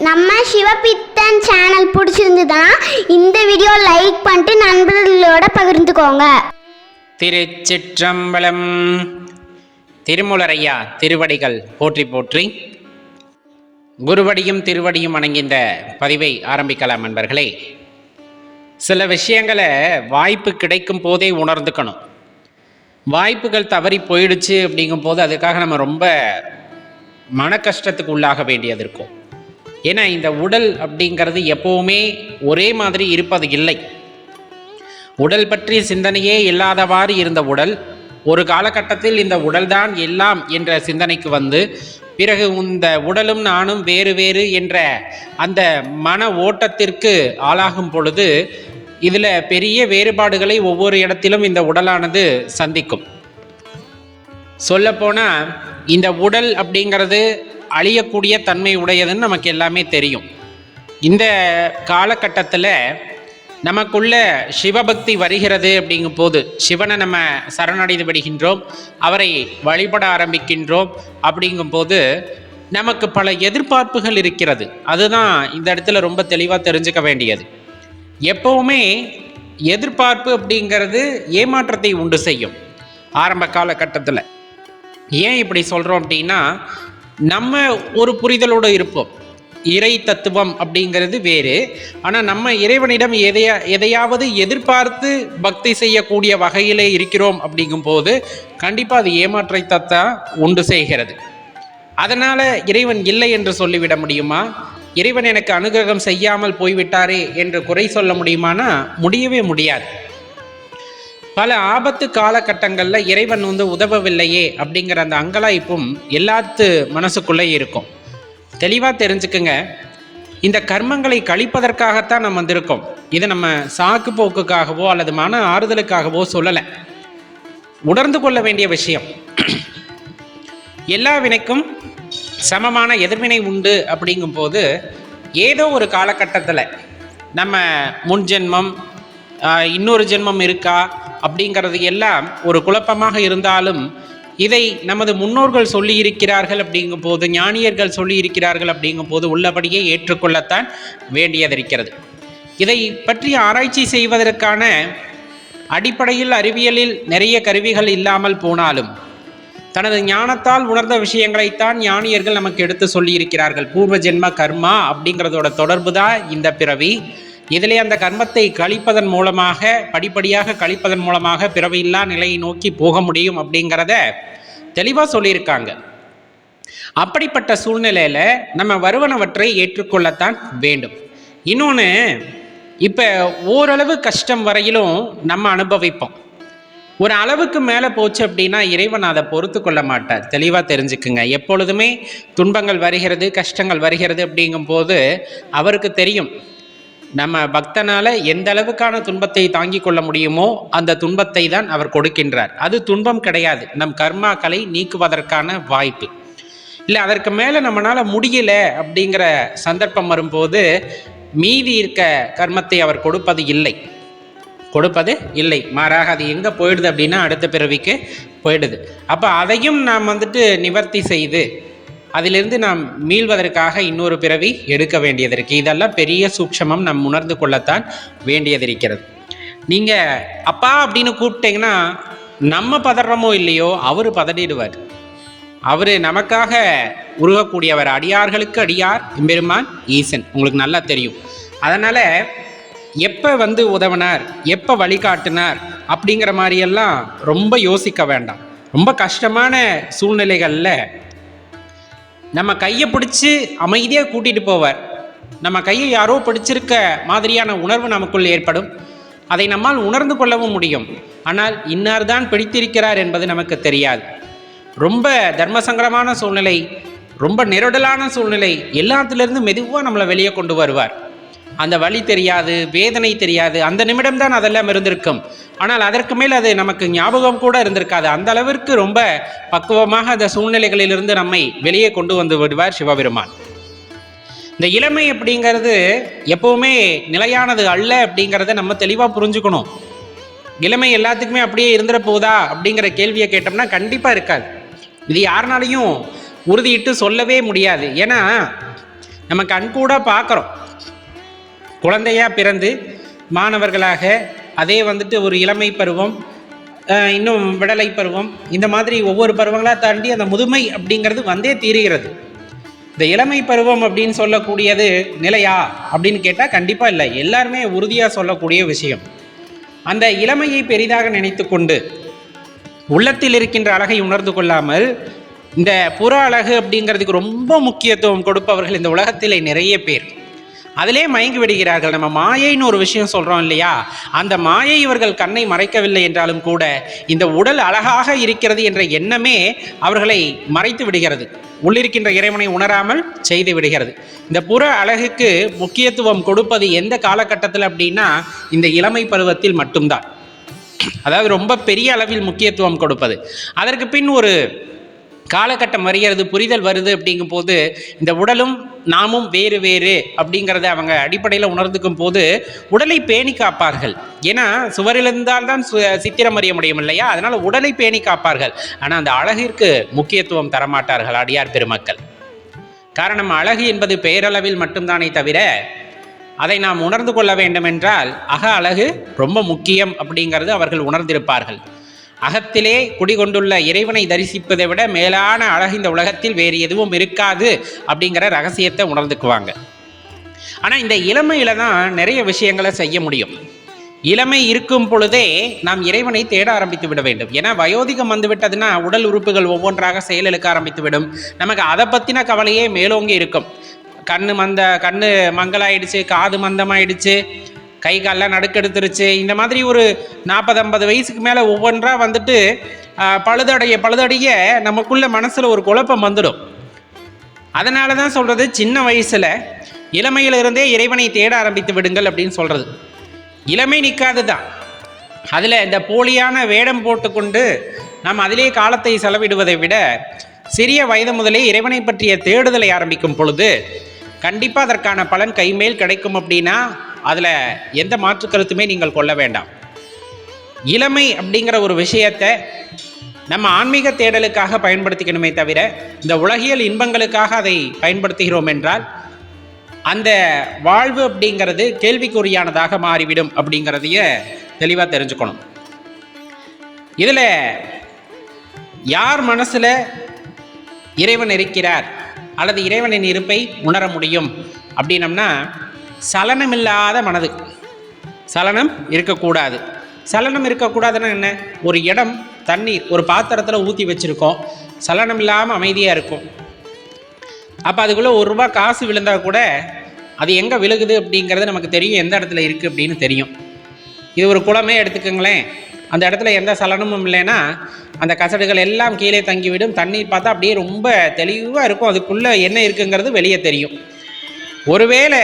நம்ம சிவபித்தன் சேனல் பிடிச்சிருந்ததுன்னா இந்த வீடியோ லைக் பண்ணிட்டு நண்பர்களோட பகிர்ந்துக்கோங்க. திருச்சிற்றம்பலம். திருமுலரையா திருவடிகள் போற்றி போற்றி. குருவடியும் திருவடியும் அணங்கின்ற பதிவை ஆரம்பிக்கலாம் நண்பர்களே. சில விஷயங்களை வாய்ப்பு கிடைக்கும் போதே உணர்ந்துக்கணும். வாய்ப்புகள் தவறி போயிடுச்சு அப்படிங்கும் போது அதுக்காக நம்ம ரொம்ப மன கஷ்டத்துக்கு உள்ளாக வேண்டியது இருக்கும். ஏன்னா இந்த உடல் அப்படிங்கிறது எப்போவுமே ஒரே மாதிரி இருப்பது இல்லை. உடல் பற்றிய சிந்தனையே இல்லாதவாறு இருந்த உடல் ஒரு காலகட்டத்தில் இந்த உடல்தான் எல்லாம் என்ற சிந்தனைக்கு வந்து பிறகு இந்த உடலும் நானும் வேறு வேறு என்ற அந்த மன ஓட்டத்திற்கு ஆளாகும் பொழுது இதில் பெரிய வேறுபாடுகளை ஒவ்வொரு இடத்திலும் இந்த உடலானது சந்திக்கும். சொல்லப்போனால் இந்த உடல் அப்படிங்கிறது அழியக்கூடிய தன்மை உடையதுன்னு நமக்கு எல்லாமே தெரியும். இந்த காலகட்டத்தில் நமக்குள்ள சிவபக்தி வருகிறது அப்படிங்கும் போது சிவனை நம்ம சரணடைந்து விடுகின்றோம் அவரை வழிபட ஆரம்பிக்கின்றோம் அப்படிங்கும்போது நமக்கு பல எதிர்பார்ப்புகள் இருக்கிறது. அதுதான் இந்த இடத்துல ரொம்ப தெளிவாக தெரிஞ்சுக்க வேண்டியது. எப்பவுமே எதிர்பார்ப்பு அப்படிங்கிறது ஏமாற்றத்தை உண்டு செய்யும். ஆரம்ப காலகட்டத்தில். ஏன் இப்படி சொல்கிறோம் அப்படின்னா நம்ம ஒரு புரிதலோடு இருப்போம். இறை தத்துவம் அப்படிங்கிறது வேறு. ஆனால் நம்ம இறைவனிடம் எதையா எதையாவது எதிர்பார்த்து பக்தி செய்யக்கூடிய வகையிலே இருக்கிறோம் அப்படிங்கும்போது கண்டிப்பாக அது ஏமாற்றத்தைத்தான் உண்டு செய்கிறது. அதனால் இறைவன் இல்லை என்று சொல்லிவிட முடியுமா? இறைவன் எனக்கு அனுகிரகம் செய்யாமல் போய்விட்டாரே என்று குறை சொல்ல முடியுமானா? முடியவே முடியாது. பல ஆபத்து காலகட்டங்களில் இறைவன் வந்து உதவவில்லையே அப்படிங்கிற அந்த அங்கலாய்ப்பும் எல்லாத்து மனசுக்குள்ளே இருக்கும். தெளிவாக தெரிஞ்சுக்குங்க. இந்த கர்மங்களை கழிப்பதற்காகத்தான் நம்ம வந்திருக்கோம். இதை நம்ம சாக்கு போக்குக்காகவோ அல்லது மன ஆறுதலுக்காகவோ சொல்லலை. உணர்ந்து கொள்ள வேண்டிய விஷயம். எல்லா வினைக்கும் சமமான எதிர்வினை உண்டு அப்படிங்கும்போது ஏதோ ஒரு காலகட்டத்தில் நம்ம முன் ஜென்மம் இன்னொரு ஜென்மம் இருக்கா? அப்படிங்கிறது எல்லாம் ஒரு குழப்பமாக இருந்தாலும் இதை நமது முன்னோர்கள் சொல்லி இருக்கிறார்கள் அப்படிங்கும் போது ஞானியர்கள் சொல்லி இருக்கிறார்கள் அப்படிங்கும் போது உள்ளபடியே ஏற்றுக்கொள்ளத்தான் வேண்டியதிருக்கிறது. இதை பற்றி ஆராய்ச்சி செய்வதற்கான அடிப்படையில் அறிவியலில் நிறைய கருவிகள் இல்லாமல் போனாலும் தனது ஞானத்தால் உணர்ந்த விஷயங்களைத்தான் ஞானியர்கள் நமக்கு எடுத்து சொல்லியிருக்கிறார்கள். பூர்வ ஜென்ம கர்மா அப்படிங்கிறதோட தொடர்பு தான் இந்த பிறவி. இதிலே அந்த கர்மத்தை கழிப்பதன் மூலமாக படிப்படியாக கழிப்பதன் மூலமாக பிறவையில்லா நிலையை நோக்கி போக முடியும் அப்படிங்கிறத தெளிவாக சொல்லியிருக்காங்க. அப்படிப்பட்ட சூழ்நிலையில் நம்ம வருவனவற்றை ஏற்றுக்கொள்ளத்தான் வேண்டும். இன்னொன்று இப்போ ஓரளவு கஷ்டம் வரையிலும் நம்ம அனுபவிப்போம். ஒரு அளவுக்கு மேலே போச்சு அப்படின்னா இறைவன் அதை பொறுத்து கொள்ள மாட்டார். தெளிவாக தெரிஞ்சுக்குங்க. எப்பொழுதுமே துன்பங்கள் வருகிறது கஷ்டங்கள் வருகிறது அப்படிங்கும்போது அவருக்கு தெரியும். நம்ம பக்தனால எந்த அளவுக்கான துன்பத்தை தாங்கிக் கொள்ள முடியுமோ அந்த துன்பத்தை தான் அவர் கொடுக்கின்றார். அது துன்பம் கிடையாது. நம் கர்மாக்களை நீக்குவதற்கான வாய்ப்பு. இல்லை அதற்கு மேலே நம்மளால் முடியல அப்படிங்கிற சந்தர்ப்பம் வரும்போது மீதி இருக்க கர்மத்தை அவர் கொடுப்பது இல்லை. கொடுப்பது இல்லை. மாறாக அது எங்கே போயிடுது அப்படின்னா அடுத்த பிறவிக்கு போயிடுது. அப்போ அதையும் நாம் வந்துட்டு நிவர்த்தி செய்து அதிலிருந்து நாம் மீள்வதற்காக இன்னொரு பிறவி எடுக்க வேண்டியது இருக்குது இதெல்லாம் பெரிய சூட்சமம் நம் உணர்ந்து கொள்ளத்தான் வேண்டியது இருக்கிறது நீங்கள் அப்பா அப்படின்னு கூப்பிட்டீங்கன்னா நம்ம பதறமோ இல்லையோ அவர் பதறிடுவார். அவர் நமக்காக உருகக்கூடியவர் அடியார்களுக்கு அடியார் எம்பெருமான் ஈசன். உங்களுக்கு நல்லா தெரியும். அதனால் எப்போ வந்து உதவினார் எப்போ வழிகாட்டினார் அப்படிங்கிற மாதிரியெல்லாம் ரொம்ப யோசிக்க வேண்டாம். ரொம்ப கஷ்டமான சூழ்நிலைகளில் நம்ம கையை பிடிச்சி அமைதியாக கூட்டிகிட்டு போவார். நம்ம கையை யாரோ பிடிச்சிருக்க மாதிரியான உணர்வு நமக்குள் ஏற்படும். அதை நம்மால் உணர்ந்து கொள்ளவும் முடியும். ஆனால் இன்னார் தான் பிடித்திருக்கிறார் என்பது நமக்கு தெரியாது. ரொம்ப தர்மசங்கரமான சூழ்நிலை ரொம்ப நெருடலான சூழ்நிலை எல்லாத்திலிருந்து மெதுவாக நம்மளை வெளியே கொண்டு வருவார். அந்த வழி தெரியாது வேதனை தெரியாது அந்த நிமிடம்தான் அதெல்லாம் இருந்திருக்கும். ஆனால் அதற்கு மேல் அது நமக்கு ஞாபகம் கூட இருந்திருக்காது. அந்த அளவிற்கு ரொம்ப பக்குவமாக அந்த சூழ்நிலைகளிலிருந்து நம்மை வெளியே கொண்டு வந்து விடுவார் சிவபெருமான். இந்த இளமை அப்படிங்கிறது எப்பவுமே நிலையானது அல்ல அப்படிங்கிறத நம்ம தெளிவாக புரிஞ்சுக்கணும். இளமை எல்லாத்துக்குமே அப்படியே இருந்துட போதா அப்படிங்கிற கேள்வியை கேட்டோம்னா கண்டிப்பாக இருக்காது. இது யாருனாலையும் உறுதியிட்டு சொல்லவே முடியாது. ஏன்னா நம்ம கண்கூட பார்க்குறோம். குழந்தையாக பிறந்து மாணவர்களாக அதே வந்துட்டு ஒரு இளமை பருவம் இன்னும் விடலை பருவம். இந்த மாதிரி ஒவ்வொரு பருவங்களாக தாண்டி அந்த முதுமை அப்படிங்கிறது வந்தே தீருகிறது. இந்த இளமை பருவம் அப்படின்னு சொல்லக்கூடியது நிலையா அப்படின்னு கேட்டால் கண்டிப்பாக இல்லை. எல்லாருமே உறுதியாக சொல்லக்கூடிய விஷயம். அந்த இளமையை பெரிதாக நினைத்து கொண்டு உள்ளத்தில் இருக்கின்ற அழகை உணர்ந்து கொள்ளாமல் இந்த புற அழகு அப்படிங்கிறதுக்கு ரொம்ப முக்கியத்துவம் கொடுப்பவர்கள் இந்த உலகத்திலே நிறைய பேர். அதிலே மயங்கி விடுகிறார்கள். நம்ம மாயைன்னு ஒரு விஷயம் சொல்கிறோம் இல்லையா? அந்த மாயை இவர்கள் கண்ணை மறைக்கவில்லை என்றாலும் கூட இந்த உடல் அழகாக இருக்கிறது என்ற எண்ணமே அவர்களை மறைத்து விடுகிறது. உள்ளிருக்கின்ற இறைவனை உணராமல் செய்து விடுகிறது. இந்த புற அழகுக்கு முக்கியத்துவம் கொடுப்பது எந்த காலகட்டத்தில் அப்படின்னா இந்த இளமை பருவத்தில் மட்டும்தான். அதாவது ரொம்ப பெரிய அளவில் முக்கியத்துவம் கொடுப்பது. அதற்கு பின் ஒரு காலகட்டம் வருகிறது புரிதல் வருது அப்படிங்கும் போது இந்த உடலும் நாமும் வேறு வேறு அப்படிங்கிறத அவங்க அடிப்படையில் உணர்ந்துக்கும் போது உடலை பேணி காப்பார்கள். ஏன்னா சுவரிலிருந்தால் தான் சு சித்திரம் அறிய முடியும் இல்லையா? அதனால் உடலை பேணி காப்பார்கள். ஆனால் அந்த அழகிற்கு முக்கியத்துவம் தரமாட்டார்கள் அடியார் பெருமக்கள். காரணம் அழகு என்பது பெயரளவில் மட்டும்தானே தவிர அதை நாம் உணர்ந்து கொள்ள வேண்டுமென்றால் அக அழகு ரொம்ப முக்கியம் அப்படிங்கிறது அவர்கள் உணர்ந்திருப்பார்கள். அகத்திலே குடிகொண்டுள்ள இறைவனை தரிசிப்பதை விட மேலான அழகு இந்த உலகத்தில் வேறு எதுவும் இருக்காது அப்படிங்கிற ரகசியத்தை உணர்ந்துக்குவாங்க. ஆனால் இந்த இளமையில தான் நிறைய விஷயங்களை செய்ய முடியும். இளமை இருக்கும் பொழுதே நாம் இறைவனை தேட ஆரம்பித்து விட வேண்டும். ஏன்னா வயோதிகம் வந்து விட்டதுன்னா உடல் உறுப்புகள் ஒவ்வொன்றாக செயலிழக்க ஆரம்பித்து விடும். நமக்கு அதை பற்றின கவலையே மேலோங்கி இருக்கும். கண்ணு மந்த கண்ணு மங்கலாயிடுச்சு காது மந்தமாயிடுச்சு. கை கால்லாம் நடுக்கெடுத்துருச்சு இந்த மாதிரி ஒரு நாற்பது ஐம்பது வயசுக்கு மேலே ஒவ்வொன்றா வந்துட்டு பழுதடைய பழுதடைய நமக்குள்ள மனசில் ஒரு குழப்பம் வந்துடும். அதனால தான் சொல்கிறது சின்ன வயசில் இளமையிலிருந்தே இறைவனை தேட ஆரம்பித்து விடுங்கள் அப்படின்னு சொல்கிறது இளமை நிற்காது தான் அதில் இந்த போலியான வேடம் போட்டுக்கொண்டு நாம் அதிலே காலத்தை செலவிடுவதை விட சிறிய வயது முதலே இறைவனை பற்றிய தேடுதலை ஆரம்பிக்கும் பொழுது கண்டிப்பாக அதற்கான பலன் கைமேல் கிடைக்கும் அப்படின்னா அதில் எந்த மாற்று கருத்துமே நீங்கள் கொள்ள வேண்டாம். இளமை அப்படிங்கிற ஒரு விஷயத்தை நம்ம ஆன்மீக தேடலுக்காக பயன்படுத்திக்கணுமே தவிர இந்த உலகியல் இன்பங்களுக்காக அதை பயன்படுத்துகிறோம் என்றால் அந்த வாழ்வு அப்படிங்கிறது கேள்விக்குறியானதாக மாறிவிடும் அப்படிங்கிறதைய தெளிவாக தெரிஞ்சுக்கணும். இதில் யார் மனசில் இறைவன் இருக்கிறார் அல்லது இறைவனின் இருப்பை உணர முடியும்? அப்படின்னம்னா சலனமில்லாத மனது. சலனம் இருக்கக்கூடாது. சலனம் இருக்கக்கூடாதுன்னா என்ன? ஒரு இடம் தண்ணீர் ஒரு பாத்திரத்தில் ஊற்றி வச்சுருக்கோம். சலனம் இல்லாமல் அமைதியாக இருக்கும். அப்போ அதுக்குள்ளே ஒரு ரூபா காசு விழுந்தால் கூட அது எங்கே விழுகுது அப்படிங்கிறது நமக்கு தெரியும். எந்த இடத்துல இருக்குது அப்படின்னு தெரியும். இது ஒரு குளமே எடுத்துக்கோங்களேன். அந்த இடத்துல எந்த சலனமும் இல்லைன்னா அந்த கசடுகள் எல்லாம் கீழே தங்கிவிடும். தண்ணீர் பார்த்தா அப்படியே ரொம்ப தெளிவாக இருக்கும். அதுக்குள்ளே என்ன இருக்குங்கிறது வெளியே தெரியும். ஒருவேளை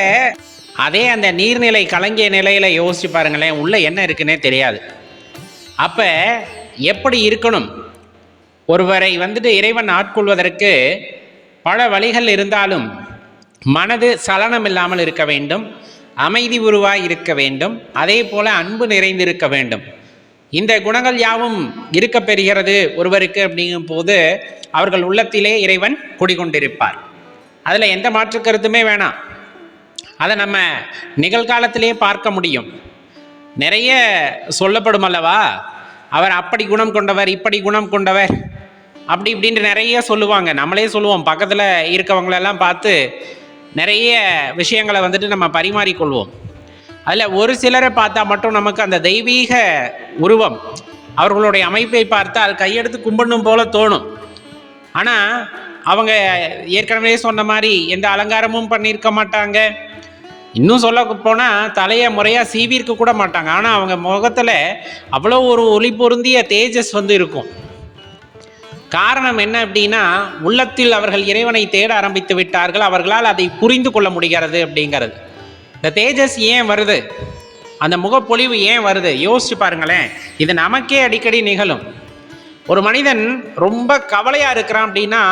அதே அந்த நீர்நிலை கலங்கிய நிலையில் யோசிச்சு பாருங்களேன் உள்ளே என்ன இருக்குன்னே தெரியாது. அப்போ எப்படி இருக்கணும்? ஒருவரை வந்துட்டு இறைவன் ஆட்கொள்வதற்கு பல வழிகள் இருந்தாலும் மனது சலனம் இல்லாமல் இருக்க வேண்டும் அமைதி உருவாய் இருக்க வேண்டும் அதே போல் அன்பு நிறைந்திருக்க வேண்டும். இந்த குணங்கள் யாவும் இருக்க பெறுகிறது ஒருவருக்கு அப்படிங்கும் போது அவர்கள் உள்ளத்திலே இறைவன் குடிகொண்டிருப்பார். அதில் எந்த மாற்று கருத்துமே வேணாம். அதை நம்ம நிகழ்காலத்திலே பார்க்க முடியும். நிறைய சொல்லப்படும் அல்லவா? அவர் அப்படி குணம் கொண்டவர் இப்படி குணம் கொண்டவர் அப்படி இப்படின்ட்டு நிறைய சொல்லுவாங்க. நம்மளே சொல்லுவோம். பக்கத்தில் இருக்கவங்களெல்லாம் பார்த்து நிறைய விஷயங்களை வந்துட்டு நம்ம பரிமாறிக்கொள்வோம். அதில் ஒரு சிலரை பார்த்தா மட்டும் நமக்கு அந்த தெய்வீக உருவம் அவர்களுடைய அமைப்பை பார்த்தால் கையெடுத்து கும்பிடணும் போல தோணும். ஆனால் அவங்க ஏற்கனவே சொன்ன மாதிரி எந்த அலங்காரமும் பண்ணியிருக்க மாட்டாங்க. இன்னும் சொல்ல போனால் தலையை முறையாக சீவிருக்க கூட மாட்டாங்க. ஆனால் அவங்க முகத்தில் அவ்வளோ ஒரு ஒளி பொருந்திய தேஜஸ் வந்து இருக்கும். காரணம் என்ன அப்படின்னா உள்ளத்தில் அவர்கள் இறைவனை தேட ஆரம்பித்து விட்டார்கள். அவர்களால் அதை புரிந்து கொள்ள முடிகிறது அப்படிங்கிறது. இந்த தேஜஸ் ஏன் வருது? அந்த முகப்பொலிவு ஏன் வருது? யோசிச்சு பாருங்களேன். இது நமக்கே அடிக்கடி நிகழும். ஒரு மனிதன் ரொம்ப கவலையாக இருக்கிறான் அப்படின்னா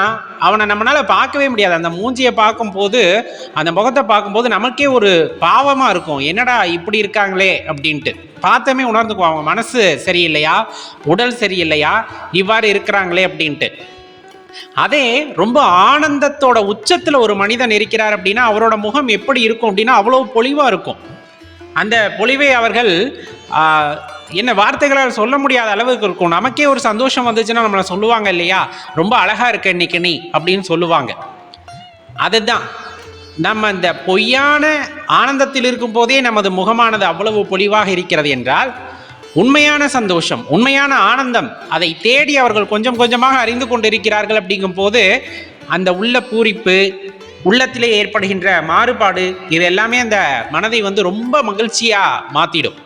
அவனை நம்மளால் பார்க்கவே முடியாது. அந்த மூஞ்சியை பார்க்கும்போது அந்த முகத்தை பார்க்கும்போது நமக்கே ஒரு பாவமாக இருக்கும். என்னடா இப்படி இருக்காங்களே அப்படின்ட்டு. பார்த்தமே உணர்ந்துக்குவோம் அவங்க மனசு சரியில்லையா? உடல் சரியில்லையா? இவ்வாறு இருக்கிறாங்களே அப்படின்ட்டு. அதே ரொம்ப ஆனந்தத்தோட உச்சத்தில் ஒரு மனிதன் இருக்கிறார் அப்படின்னா அவரோட முகம் எப்படி இருக்கும் அப்படின்னா அவ்வளோ பொலிவாக இருக்கும். அந்த பொலிவை அவர்கள் என்ன வார்த்தைகளால் சொல்ல முடியாத அளவுக்கு இருக்கும். நமக்கே ஒரு சந்தோஷம் வந்துச்சுன்னா நம்மளை சொல்லுவாங்க இல்லையா? ரொம்ப அழகாக இருக்க இன்னைக்கு நீ அப்படின்னு சொல்லுவாங்க. அதுதான். நம்ம இந்த பொய்யான ஆனந்தத்தில் இருக்கும் போதே நமது முகமானது அவ்வளவு பொலிவாக இருக்கிறது என்றால் உண்மையான சந்தோஷம் உண்மையான ஆனந்தம் அதை தேடி அவர்கள் கொஞ்சம் கொஞ்சமாக அறிந்து கொண்டிருக்கிறார்கள் அப்படிங்கும் போது அந்த உள்ள பூரிப்பு உள்ளத்திலே ஏற்படுகின்ற மாறுபாடு இது எல்லாமே அந்த மனதை வந்து ரொம்ப மகிழ்ச்சியாக மாற்றிடும்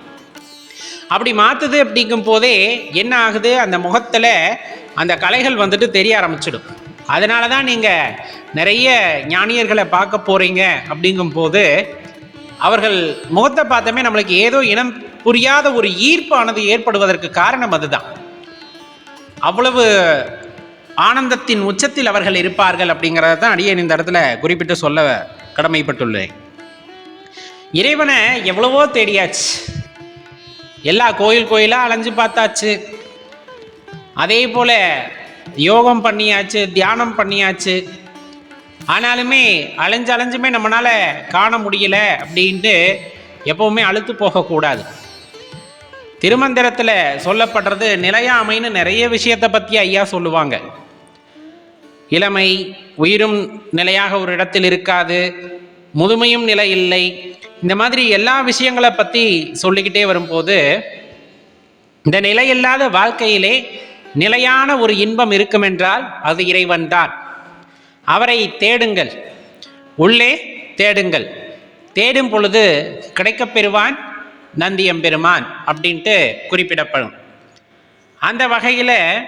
அப்படி மாற்றுது அப்படிங்கும் போதே என்ன ஆகுது? அந்த முகத்தில் அந்த கலைகள் வந்துட்டு தெரிய ஆரம்பிச்சிடும். அதனால தான் நீங்கள் நிறைய ஞானியர்களை பார்க்க போகிறீங்க அப்படிங்கும் போது அவர்கள் முகத்தை பார்த்தமே நம்மளுக்கு ஏதோ இனம் புரியாத ஒரு ஈர்ப்பானது ஏற்படுவதற்கு காரணம் அதுதான். அவ்வளவு ஆனந்தத்தின் உச்சத்தில் அவர்கள் இருப்பார்கள் அப்படிங்கிறத தான் அடியேன் இந்த இடத்துல குறிப்பிட்டு சொல்ல கடமைப்பட்டுள்ளேன். இறைவனை எவ்வளவோ தேடியாச்சு. எல்லா கோயில் கோயிலாக அலைஞ்சு பார்த்தாச்சு. அதே போல் யோகம் பண்ணியாச்சு தியானம் பண்ணியாச்சு. ஆனாலுமே அலைஞ்சு அலைஞ்சுமே நம்மளால் காண முடியல அப்படின்ட்டு எப்பவுமே அழுத்து போகக்கூடாது திருமந்திரத்தில் சொல்லப்படுறது நிலையாமைன்னு நிறைய விஷயத்தை பற்றி ஐயா சொல்லுவாங்க. இளமை உயிரும் நிலையாக ஒரு இடத்தில் இருக்காது முதுமையும் நிலை இல்லை இந்த மாதிரி எல்லா விஷயங்களை பற்றி சொல்லிக்கிட்டே வரும்போது இந்த நிலையில்லாத வாழ்க்கையிலே நிலையான ஒரு இன்பம் இருக்குமென்றால் அது இறைவன்தான் அவரை தேடுங்கள். உள்ளே தேடுங்கள். தேடும் பொழுது கிடைக்கப் பெறுவான் நந்தியம்பெருமான் அப்படின்ட்டு குறிப்பிடப்படும். அந்த வகையில்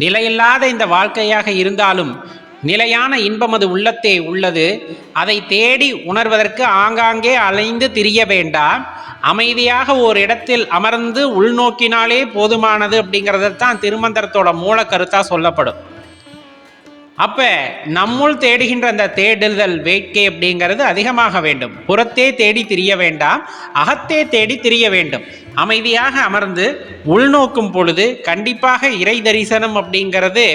நிலையில்லாத இந்த வாழ்க்கையாக இருந்தாலும் நிலையான இன்பம் அது உள்ளத்தே உள்ளது. அதை தேடி உணர்வதற்கு ஆங்காங்கே அலைந்து திரிய வேண்டாம். அமைதியாக ஒரு இடத்தில் அமர்ந்து உள்நோக்கினாலே போதுமானது அப்படிங்கிறது தான் திருமந்திரத்தோட மூல கருத்தாக சொல்லப்படும். அப்ப நம்முள் தேடுகின்ற அந்த தேடுதல் வேட்கை அப்படிங்கிறது அதிகமாக வேண்டும். புறத்தே தேடி திரிய வேண்டாம். அகத்தே தேடி திரிய வேண்டும். அமைதியாக அமர்ந்து உள்நோக்கும் பொழுது கண்டிப்பாக இறை தரிசனம் அப்படிங்கிறது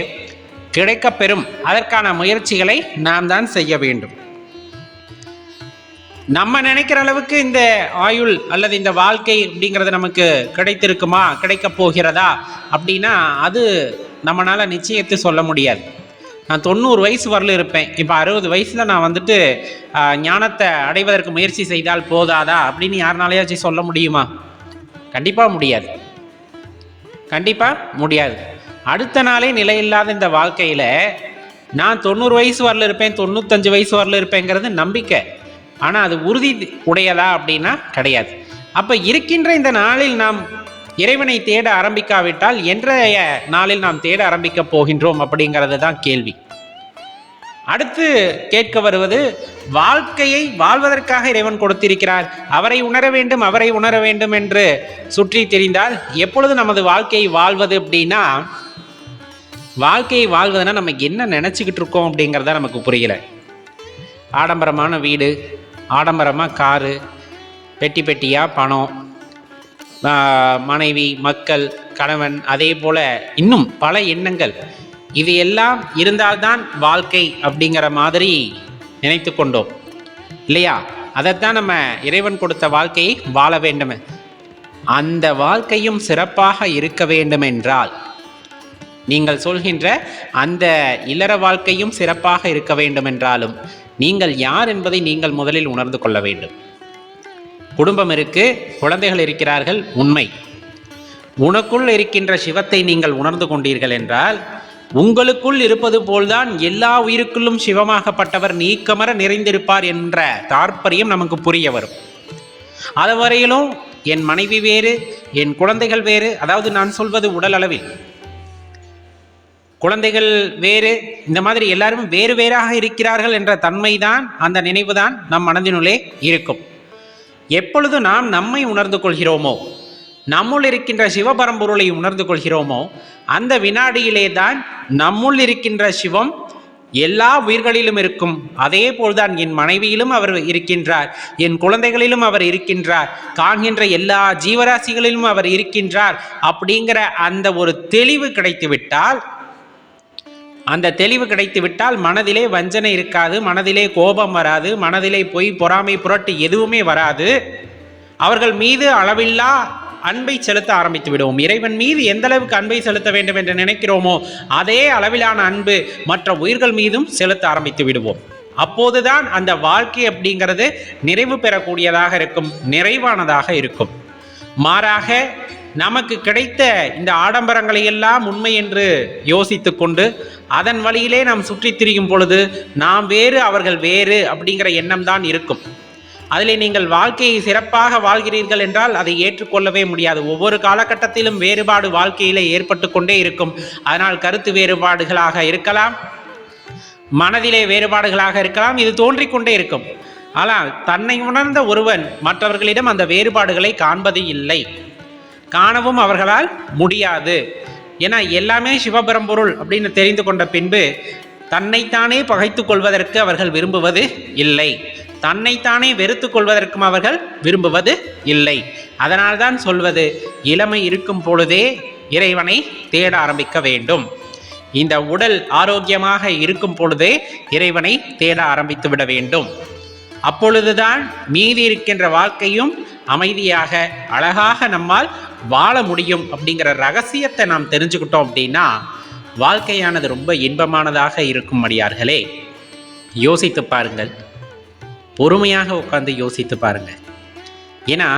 கிடைக்கப்பெறும். அதற்கான முயற்சிகளை நாம் தான் செய்ய வேண்டும். நம்ம நினைக்கிற அளவுக்கு இந்த ஆயுள் அல்லது இந்த வாழ்க்கை அப்படிங்கிறது நமக்கு கிடைத்திருக்குமா? கிடைக்கப் போகிறதா? அப்படின்னா அது நம்மளால் நிச்சயத்தை சொல்ல முடியாது. நான் தொண்ணூறு வயசு வரல இருப்பேன். இப்போ அறுபது வயசில் நான் வந்துட்டு ஞானத்தை அடைவதற்கு முயற்சி செய்தால் போதாதா? அப்படின்னு யாருனாலேயாச்சும் சொல்ல முடியுமா? கண்டிப்பாக முடியாது. கண்டிப்பாக முடியாது. அடுத்த நாளே நிலையில்லாத இந்த வாழ்க்கையில் நான் தொண்ணூறு வயசு வரல இருப்பேன் தொண்ணூத்தஞ்சு வயசு வரல இருப்பேங்கிறது நம்பிக்கை. ஆனால் அது உறுதி உடையதா அப்படின்னா கிடையாது. அப்போ இருக்கின்ற இந்த நாளில் நாம் இறைவனை தேட ஆரம்பிக்காவிட்டால் என்றைய நாளில் நாம் தேட ஆரம்பிக்க போகின்றோம் அப்படிங்கிறது தான் கேள்வி. அடுத்து கேட்க வருவது வாழ்க்கையை வாழ்வதற்காக இறைவன் கொடுத்திருக்கிறார். அவரை உணர வேண்டும் அவரை உணர வேண்டும் என்று சுற்றி தெரிந்தால் எப்பொழுது நமது வாழ்க்கையை வாழ்வது அப்படின்னா வாழ்க்கையை வாழ்வதுன்னா நம்ம என்ன நினச்சிக்கிட்டு இருக்கோம் அப்படிங்கிறத நமக்கு புரியல. ஆடம்பரமான வீடு ஆடம்பரமாக காரு பெட்டி பெட்டியாக பணம் மனைவி மக்கள் கணவன் அதே போல் இன்னும் பல எண்ணங்கள். இது எல்லாம் இருந்தால்தான் வாழ்க்கை அப்படிங்கிற மாதிரி நினைத்து கொண்டோம். இல்லையா? அதைத்தான் நம்ம இறைவன் கொடுத்த வாழ்க்கையை வாழ வேண்டும். அந்த வாழ்க்கையும் சிறப்பாக இருக்க வேண்டுமென்றால் நீங்கள் சொல்கின்ற அந்த இல்லற வாழ்க்கையும் சிறப்பாக இருக்க வேண்டுமென்றாலும் நீங்கள் யார் என்பதை நீங்கள் முதலில் உணர்ந்து கொள்ள வேண்டும். குடும்பம் இருக்கு குழந்தைகள் இருக்கிறார்கள் உண்மை. உனக்குள் இருக்கின்ற சிவத்தை நீங்கள் உணர்ந்து கொண்டீர்கள் என்றால் உங்களுக்குள் இருப்பது போல்தான் எல்லா உயிருக்குள்ளும் சிவமாகப்பட்டவர் நீக்கமர நிறைந்திருப்பார் என்ற தாற்பயம் நமக்கு புரிய வரும். அதுவரையிலும் என் மனைவி வேறு என் குழந்தைகள் வேறு அதாவது நான் சொல்வது உடல் அளவில். குழந்தைகள் வேறு இந்த மாதிரி எல்லாரும் வேறு வேறாக இருக்கிறார்கள் என்ற தன்மைதான் அந்த நினைவுதான் நம் மனதினுள்ளே இருக்கும். எப்பொழுது நாம் நம்மை உணர்ந்து கொள்கிறோமோ நம்முள் இருக்கின்ற சிவபரம்பொருளை உணர்ந்து கொள்கிறோமோ அந்த வினாடியிலே தான் நம்முள் இருக்கின்ற சிவம் எல்லா உயிர்களிலும் இருக்கும். அதே போல்தான் என் மனைவியிலும் அவர் இருக்கின்றார் என் குழந்தைகளிலும் அவர் இருக்கின்றார் காண்கின்ற எல்லா ஜீவராசிகளிலும் அவர் இருக்கின்றார் அப்படிங்கிற அந்த ஒரு தெளிவு கிடைத்துவிட்டால் அந்த தெளிவு கிடைத்துவிட்டால் மனதிலே வஞ்சனை இருக்காது மனதிலே கோபம் வராது மனதிலே பொய் பொறாமை புரட்டு எதுவுமே வராது. அவர்கள் மீது அளவில்லா அன்பை செலுத்த ஆரம்பித்து விடுவோம். இறைவன் மீது எந்த அளவுக்கு அன்பை செலுத்த வேண்டும் என்று நினைக்கிறோமோ அதே அளவிலான அன்பு மற்ற உயிர்கள் மீதும் செலுத்த ஆரம்பித்து விடுவோம். அப்போதுதான் அந்த வாழ்க்கை அப்படிங்கிறது நிறைவு பெறக்கூடியதாக இருக்கும் நிறைவானதாக இருக்கும். மாறாக நமக்கு கிடைத்த இந்த ஆடம்பரங்களை எல்லாம் உண்மை என்று யோசித்து கொண்டு அதன் வழியிலே நாம் சுற்றி திரியும் பொழுது நாம் வேறு அவர்கள் வேறு அப்படிங்கிற எண்ணம் தான் இருக்கும். அதில் நீங்கள் வாழ்க்கையை சிறப்பாக வாழ்கிறீர்கள் என்றால் அதை ஏற்றுக்கொள்ளவே முடியாது. ஒவ்வொரு காலகட்டத்திலும் வேறுபாடு வாழ்க்கையிலே ஏற்பட்டு கொண்டே இருக்கும். அதனால் கருத்து வேறுபாடுகளாக இருக்கலாம். மனதிலே வேறுபாடுகளாக இருக்கலாம். இது தோன்றிக்கொண்டே இருக்கும். ஆனால் தன்னை உணர்ந்த ஒருவன் மற்றவர்களிடம் அந்த வேறுபாடுகளை காண்பது இல்லை. காணவும் அவர்களால் முடியாது. ஏன்னா எல்லாமே சிவபெரம்பொருள் அப்படின்னு தெரிந்து கொண்ட பின்பு தன்னைத்தானே பகைத்து கொள்வதற்கு அவர்கள் விரும்புவது இல்லை. தன்னைத்தானே வெறுத்து கொள்வதற்கும் அவர்கள் விரும்புவது இல்லை. அதனால்தான் சொல்வது இளமை இருக்கும் பொழுதே இறைவனை தேட ஆரம்பிக்க வேண்டும். இந்த உடல் ஆரோக்கியமாக இருக்கும் பொழுதே இறைவனை தேட ஆரம்பித்து விட வேண்டும். அப்பொழுதுதான் மீதி இருக்கின்ற வாழ்க்கையும் அமைதியாக அழகாக நம்மால் வாழ முடியும் அப்படிங்கிற ரகசியத்தை நாம் தெரிஞ்சுக்கிட்டோம் அப்படின்னா வாழ்க்கையானது ரொம்ப இன்பமானதாக இருக்கும் அடியார்களே. யோசித்து பாருங்கள். பொறுமையாக உட்கார்ந்து யோசித்து பாருங்கள். ஏன்னா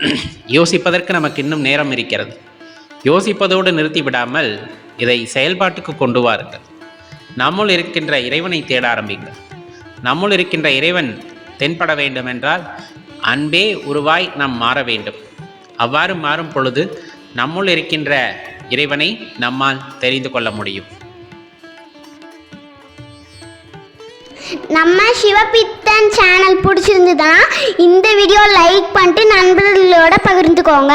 யோசிப்பதற்கு நமக்கு இன்னும் நேரம் இருக்கிறது. யோசிப்பதோடு நிறுத்தி விடாமல் இதை செயல்பாட்டுக்கு கொண்டு வாருங்கள். நம்முள் இருக்கின்ற இறைவனை தேட ஆரம்பிங்கள் நம்முள் இருக்கின்ற இறைவன் தென்பட வேண்டும் என்றால் அன்பே உருவாய் நாம் மாற வேண்டும். அவ்வாறு மாறும் பொழுது நம்முள் இருக்கின்ற இறைவனை நம்மால் தெரிந்து கொள்ள முடியும். நம்ம சிவபித்தன் சேனல் பிடிச்சிருந்ததுன்னா இந்த வீடியோ லைக் பண்ணிட்டு நண்பர்களோட பகிர்ந்துக்கோங்க.